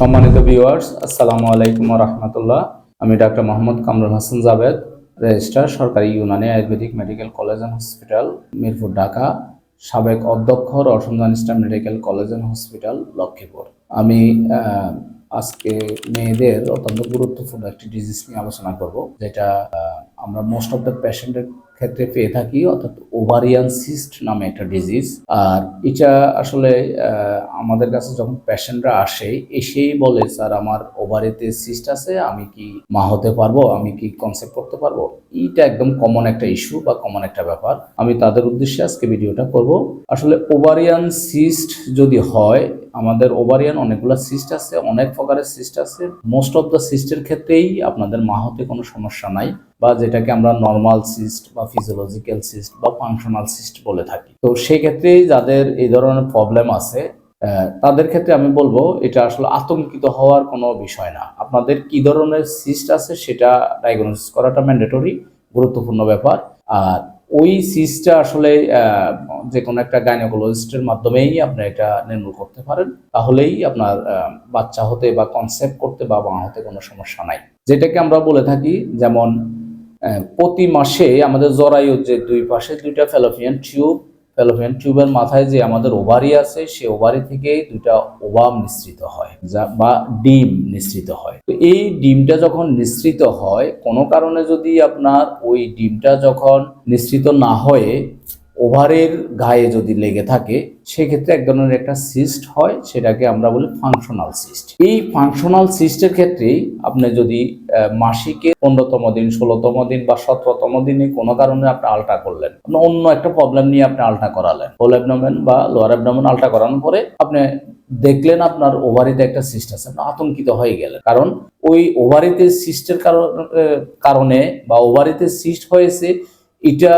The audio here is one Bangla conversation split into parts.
সম্মানিত ভিউয়ার্স আসসালামু আলাইকুম রহমতুল্লাহ আমি ডাক্তার মোহাম্মদ কামরুল হাসান জাভেদ রেজিস্ট্রার সরকারি Unani Ayurvedic medical college and hospital Mirpur, Dhaka. সাবেক অধ্যক্ষ রসন্দান Islam medical college and hospital Lakshmipur. আমি আজকে মেয়েদের অত্যন্ত গুরুত্বপূর্ণ একটি ডিজিজ নিয়ে আলোচনা করব, যেটা আমরা মোস্ট অফ দ্য পেশেন্টের ক্ষেত্রে পেয়ে থাকি, অর্থাৎ ওভারিয়ান সিস্ট নামে একটা ডিজিজ আর এটা আসলে আমাদের কাছে যখন পেশেন্টরা আসে, এসেই বলে, স্যার, আমার ওভারিতে সিস্ট আছে, আমি কি মা হতে পারব? আমি কি কনসেপ্ট করতে পারব? এইটা একদম কমন একটা ইস্যু বা কমন একটা ব্যাপার। আমি তাদের উদ্দেশ্যে আজকে ভিডিওটা করব। আসলে ওভারিয়ান সিস্ট যদি হয়, আমাদের ওভারিয়ান অনেকগুলো সিস্ট আছে, অনেক প্রকারের সিস্ট আছে। মোস্ট অফ দ্য সিস্টের ক্ষেত্রেই আপনাদের মা হতে কোনো সমস্যা নাই, বা যেটাকে আমরা নর্মাল সিস্ট বা ফিজিওলজিক্যাল সিস্ট বা ফাংশনাল সিস্ট বলে থাকি। তো সেই ক্ষেত্রে যাদের এই ধরনের প্রবলেম আছে তাদের ক্ষেত্রে আমি বলব, এটা আসলে আতঙ্কিত হওয়ার কোনো বিষয় না। আপনাদের কি ধরনের সিস্ট আছে সেটা ডায়াগনোসিস করাটা ম্যান্ডেটরি গুরুত্বপূর্ণ ব্যাপার। আর ওই সিস্টটা আসলে যে কোনো একটা গাইনোকোলজিস্টের মাধ্যমেই আপনি এটা নির্মূল করতে পারেন। তাহলেই আপনার বাচ্চা হতে বা কনসেপ্ট করতে বা মা হতে কোনো সমস্যা নাই। যেটাকে আমরা বলে থাকি, যেমন প্রতি মাসে আমাদের জরায়ুর যে দুই পাশে দুইটা ফেলোফিয়ান টিউব ফেলোফিয়ান টিউবের মাথায় যে আমাদের ওভারি আছে, সে ওভারি থেকে দুইটা ওভাম নিঃসৃত হয়, যা বা ডিম নিঃসৃত হয়। তো এই ডিমটা যখন নিঃসৃত হয়, কোনো কারণে যদি আপনার ওই ডিমটা যখন নিঃসৃত না হয়ে ওভারের গায়ে যদি লেগে থাকে, সেক্ষেত্রে এক ধরনের একটা সিস্ট হয়, সেটাকে আমরা বলি ফাংশনাল সিস্ট এই ফাংশনাল সিস্টের ক্ষেত্রেই আপনি যদি মাসিকে পনেরোতম দিন, ষোলোতম দিন বা সতেরোতম দিনে কোনো কারণে আপনি আলটা করলেন অন্য একটা প্রবলেম নিয়ে আপনি আলটা করালেন হোল অ্যাবডোমেন বা লোয়ার অ্যাবডোমেন আলটা করানোর পরে আপনি দেখলেন আপনার ওভারিতে একটা সিস্ট আছে, আপনি আতঙ্কিত হয়ে গেলেন। কারণ ওই ওভারিতে সিস্টের কারণে বা ওভারিতে সিস্ট হয়েছে, এটা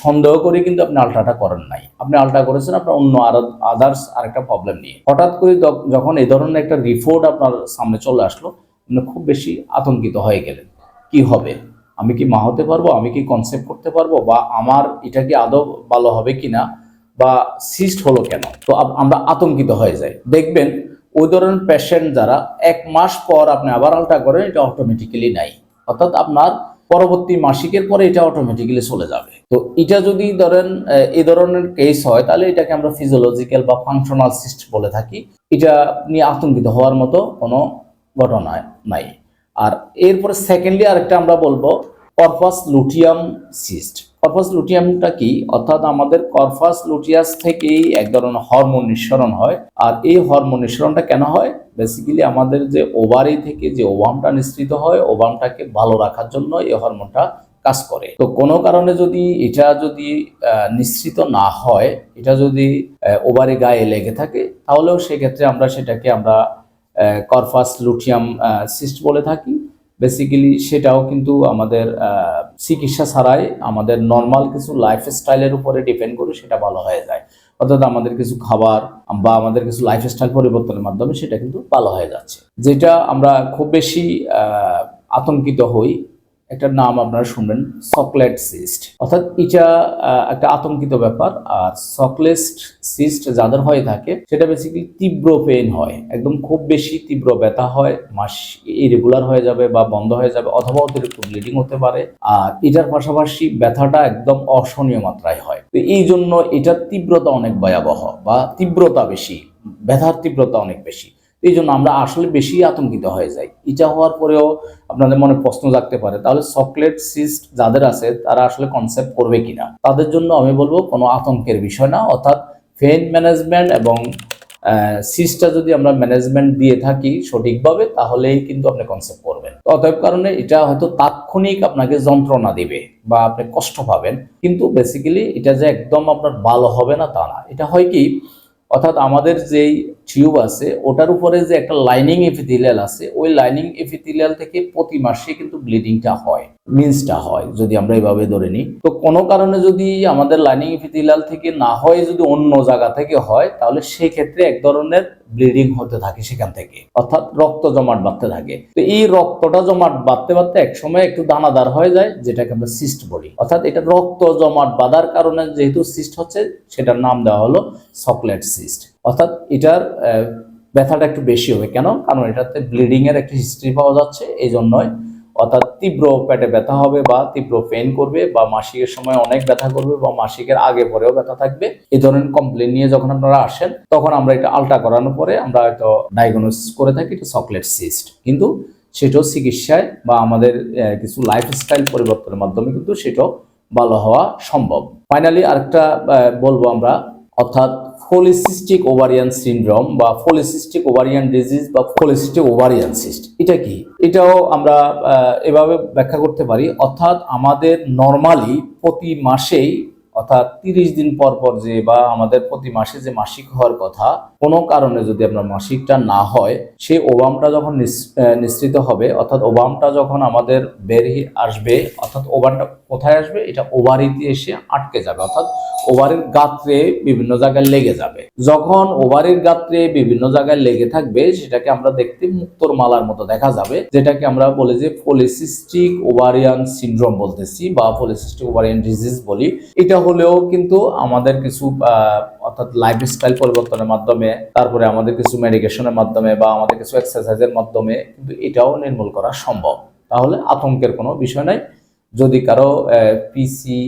সন্দেহ করে কিন্তু আপনি আলট্রাটা করেন নাই। আপনি আলট্রা করেছেন, আপনার অন্য আদার্স আরেকটা প্রবলেম নিয়ে। হঠাৎ করে যখন এই ধরনের একটা রিপোর্ট আপনার সামনে চলে আসলো, আপনি খুব বেশি আতঙ্কিত হয়ে গেলেন। কি হবে? আমি কি মা হতে পারব? আমি কি কনসেপ্ট করতে পারব? বা আমার এটা কি আদৌ ভালো হবে কিনা বা সিস্ট হলো কেন? তো আমরা আতঙ্কিত হয়ে যাই। দেখবেন, ওই ধরনের পেশেন্ট যারা এক মাস পর আপনি আবার আলট্রা করেন, এটা অটোমেটিক্যালি নাই। অর্থাৎ আপনার পরবর্তী মাসিকের পরে এটা অটোমেটিক্যালি চলে যাবে। তো এটা যদি ধরেন এই ধরনের কেস হয়, তাহলে এটাকে আমরা ফিজিওলজিক্যাল বা ফাংশনাল সিস্ট বলে থাকি। এটা নিয়ে আতঙ্কিত হওয়ার মতো কোনো ঘটনা নাই। আর এরপরে সেকেন্ডলি আরেকটা আমরা বলব কর্পাস লুটিয়াম সিস্ট কর্পাস লুটিয়ামটা কি? অর্থাৎ আমাদের কর্পাস লুটিয়াস থেকেই এক ধরনের হরমোন নিঃসরণ হয়। আর এই হরমোন নিঃসরণটা কেন হয়? বেসিক্যালি আমাদের যে ওভারি থেকে যে ওভামটা নিঃসৃত হয় ওভামটাকে ভালো রাখার জন্য এই হরমোনটা কাজ করে। তো কোনো কারণে যদি এটা যদি নিঃসৃত না হয়, এটা যদি ওভারি গায়ে লেগে থাকে, তাহলেও সেক্ষেত্রে আমরা সেটাকে আমরা করফাস লুটিয়াম সিস্ট বলে থাকি। বেসিক্যালি সেটাও কিন্তু আমাদের চিকিৎসা ছাড়াই আমাদের নর্মাল কিছু লাইফস্টাইলের উপরে ডিপেন্ড করে সেটা ভালো হয়ে যায়। অর্থাৎ আমাদের কিছু খাবার বা আমাদের কিছু লাইফস্টাইল পরিবর্তনের মাধ্যমে সেটা কিন্তু ভালো হয়ে যাচ্ছে। যেটা আমরা খুব বেশি আতঙ্কিত হই একটা নাম আপনারা শুনবেন, চকলেট সিস্ট অর্থাৎ এটা একটা আতঙ্কিত ব্যাপার। আর চকলেট সিস্ট যাদের হয়ে থাকে, সেটা বেসিক্যালি তীব্র পেন হয়। একদম খুব বেশি তীব্র ব্যথা হয়, মাস ইরেগুলার হয়ে যাবে বা বন্ধ হয়ে যাবে, অথবা অতিরিক্ত ব্লিডিং হতে পারে। আর এটার পাশাপাশি ব্যথাটা একদম অসহনীয় মাত্রায় হয়। তো এই জন্য এটার তীব্রতা অনেক ভয়াবহ বা তীব্রতা বেশি, ব্যথার তীব্রতা অনেক বেশি। এই জন্য আমরা আসলে বেশি আতঙ্কিত হয়ে যাই। এটা হওয়ার পরেও আপনাদের মনে প্রশ্ন জাগতে পারে, তাহলে চকলেট সিস্ট যাদের আছে তারা আসলে কনসেপ্ট করবে কিনা? তাদের জন্য আমি বলব কোনো আতঙ্কের বিষয় না, অর্থাৎ ফেন ম্যানেজমেন্ট এবং সিস্টটা যদি আমরা ম্যানেজমেন্ট দিয়ে থাকি সঠিকভাবে, তাহলেই কিন্তু আপনি কনসেপ্ট করবেন। অতএব কারণে এটা হয়তো তাৎক্ষণিক আপনাকে যন্ত্রণা দিবে বা আপনি কষ্ট পাবেন, কিন্তু বেসিক্যালি এটা যে একদম আপনার ভালো হবে না তা না। এটা হয় কি অর্থাৎ আমাদের যেই টিউব আছে, ওটার উপরে যে একটা লাইনিং এফিথিলিয়াল আছে, ওই লাইনিং এফিথিলিয়াল থেকে প্রতি মাসে কিন্তু ব্লিডিংটা হয়। মিন্সটা হয়, যদি আমরা এভাবে ধরে নিই। তো কোনো কারণে যদি আমাদের লাইনিং এপিথেলিয়াল থেকে না হয়, যদি অন্য জায়গা থেকে হয়, তাহলে সেই ক্ষেত্রে এক ধরনের ব্লিডিং হতে থাকে সেখান থেকে। অর্থাৎ রক্ত জমাট বাঁধতে থাকে। তো এই রক্তটা জমাট বাঁধতে বাঁধতে এক সময় একটু দানাদার হয়ে যায়, যেটাকে আমরা সিস্ট বলি। অর্থাৎ এটা রক্ত জমাট বাঁধার কারণে যেহেতু সিস্ট হচ্ছে, সেটার নাম দেওয়া হলো চকলেট সিস্ট অর্থাৎ এটার ব্যথাটা একটু বেশি হবে। কেন? কারণ এটাতে ব্লিডিং এর একটা হিস্ট্রি পাওয়া যাচ্ছে এই জন্যই অর্থাৎ তীব্র পেটে ব্যথা হবে বা তীব্র পেন করবে বা মাসিকের সময় অনেক ব্যথা করবে বা মাসিকের আগে পরেও ব্যথা থাকবে, এই ধরনের কমপ্লেন নিয়ে যখন আপনারা আসেন, তখন আমরা এটা আলট্রা করানোর পরে আমরা হয়তো ডায়াগনোসিস করে থাকি এটা চকলেট সিস্ট কিন্তু সেটাও চিকিৎসায় বা আমাদের কিছু লাইফস্টাইল পরিবর্তনের মাধ্যমে কিন্তু সেটাও ভালো হওয়া সম্ভব। ফাইনালি আরেকটা বলব আমরা অর্থাৎ ফোলিসিস্টিক ওভারিয়ান সিন্ড্রোম বা ফোলিসিস্টিক ওভারিয়ান ডিজিজ বা ফোলিসিস্টিক ওভারিয়ান সিস্ট। এটা কি? এটাও আমরা এভাবে ব্যাখ্যা করতে পারি। অর্থাৎ আমাদের নর্মালি প্রতি মাসেই অর্থাৎ তিরিশ দিন পর পর যে বা আমাদের প্রতি মাসে যে মাসিক হওয়ার কথা, কোনো কারণে যদি আপনার মাসিকটা না হয়, সেই ওবামটা যখন নিঃসৃত হবে, অর্থাৎ ওবামটা যখন আমাদের বেরিয়ে আসবে, অর্থাৎ ওভারটা কোথায় আসবে? এটা ওভারিতে এসে আটকে যাবে, অর্থাৎ ওভারের গাত্রে বিভিন্ন জায়গায় লেগে যাবে। যখন ওভারের গাত্রে বিভিন্ন জায়গায় লেগে থাকবে, সেটাকে আমরা দেখতে মুক্তোর মালার মতো দেখা যাবে, যেটাকে আমরা বলি যে পলিসিস্টিক ওভারিয়ান সিন্ড্রোম বলতেছি, বা পলিসিস্টিক ওভারিয়ান ডিজিজ বলি। এটা হলেও কিন্তু আমাদের কিছু অর্থাৎ লাইফস্টাইল পরিবর্তনের মাধ্যমে, তারপরে আমাদের কিছু মেডিকেশনের মাধ্যমে বা আমাদের কিছু এক্সারসাইজের মাধ্যমে কিন্তু এটাও নির্মূল করা সম্ভব। তাহলে আতঙ্কের কোনো বিষয় নাই। যদি কারও পিসি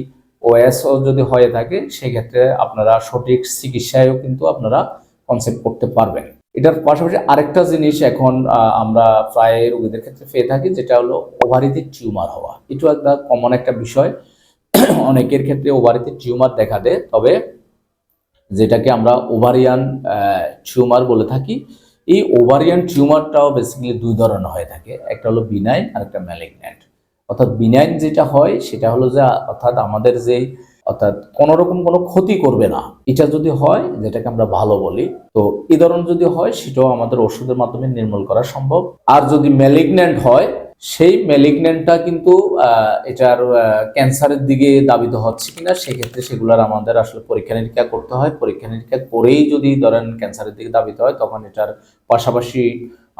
ওএসও যদি হয়ে থাকে, সেক্ষেত্রে আপনারা সঠিক চিকিৎসায়ও কিন্তু আপনারা কনসেপ্ট করতে পারবেন। এটার পাশাপাশি আরেকটা জিনিস এখন আমরা প্রায় রোগীদের ক্ষেত্রে পেয়ে থাকি, যেটা হলো ওভারিতে টিউমার হওয়া। এটাও একটা কমন একটা বিষয়। অনেকের ক্ষেত্রে ওভারিতে টিউমার দেখা দেয়, তবে যেটাকে আমরা ওভারিয়ান টিউমার বলে থাকি, এই ওভারিয়ান টিউমারটাও বেসিক্যালি দুই ধরনের হয়ে থাকে, একটা হলো বিনাইন আর একটা ম্যালিগন্যান্ট অর্থাৎ বিনাইন যেটা হয়, সেটা হলো যে, অর্থাৎ আমাদের যে, অর্থাৎ কোনো রকম কোনো ক্ষতি করবে না। এটা যদি হয়, যেটাকে আমরা ভালো বলি, তো এই ধরনের যদি হয়, সেটাও আমাদের ওষুধের মাধ্যমে নির্মূল করা সম্ভব। আর যদি ম্যালিগন্যান্ট হয় সেই ম্যালিগন্যান্টটা কিন্তু এটার ক্যান্সারের দিকে দাবিত হচ্ছে কিনা, সেক্ষেত্রে সেগুলোর আমাদের আসলে পরীক্ষা নিরীক্ষা করতে হয়। পরীক্ষা নিরীক্ষা করেই যদি ধরেন ক্যান্সারের দিকে দাবিত হয়, তখন এটার পাশাপাশি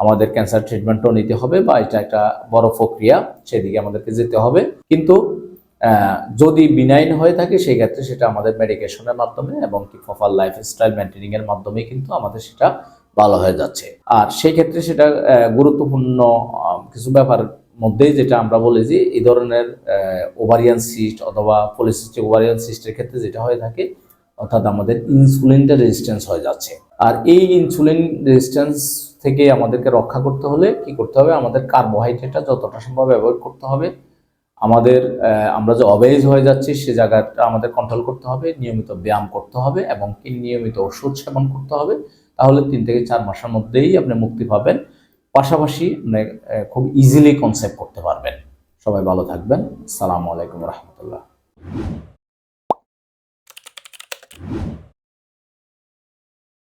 আমাদের ক্যান্সার ট্রিটমেন্টও নিতে হবে বা এটা একটা বড় প্রক্রিয়া, সেদিকে আমাদেরকে যেতে হবে। কিন্তু যদি বিনাইন হয়ে থাকে সেই ক্ষেত্রে সেটা আমাদের মেডিকেশনের মাধ্যমে এবং কি প্রপার লাইফস্টাইল মেনটেনিং এর মাধ্যমে কিন্তু আমাদের সেটা ভালো হয়ে যাচ্ছে। আর সেই ক্ষেত্রে সেটা গুরুত্বপূর্ণ কিছু ব্যাপার মধ্যেই যেটা আমরা বলি যে এই ধরনের ওভারিয়ান সিস্ট অথবা পলিসিস্টিক ওভারিয়ান সিস্টের ক্ষেত্রে যেটা হয়ে থাকে, অর্থাৎ আমাদের ইনসুলিনটা রেজিস্ট্যান্স হয়ে যাচ্ছে। আর এই ইনসুলিন রেজিস্ট্যান্স থেকে আমাদেরকে রক্ষা করতে হলে কি করতে হবে? আমাদের কার্বোহাইড্রেটটা যতটা সম্ভব অ্যাভয়েড করতে হবে। আমাদের আমরা যে অবেজ হয়ে যাচ্ছি, সে জায়গাটা আমাদের কন্ট্রোল করতে হবে, নিয়মিত ব্যায়াম করতে হবে এবং নিয়মিত ওষুধ সেবন করতে হবে। তাহলে তিন থেকে চার মাসের মধ্যেই আপনি মুক্তি পাবেন। পাশাপাশি আহ, খুব ইজিলি কনসেপ্ট করতে পারবেন। সবাই ভালো থাকবেন। সালামু আলাইকুম রহমতুল্লাহ।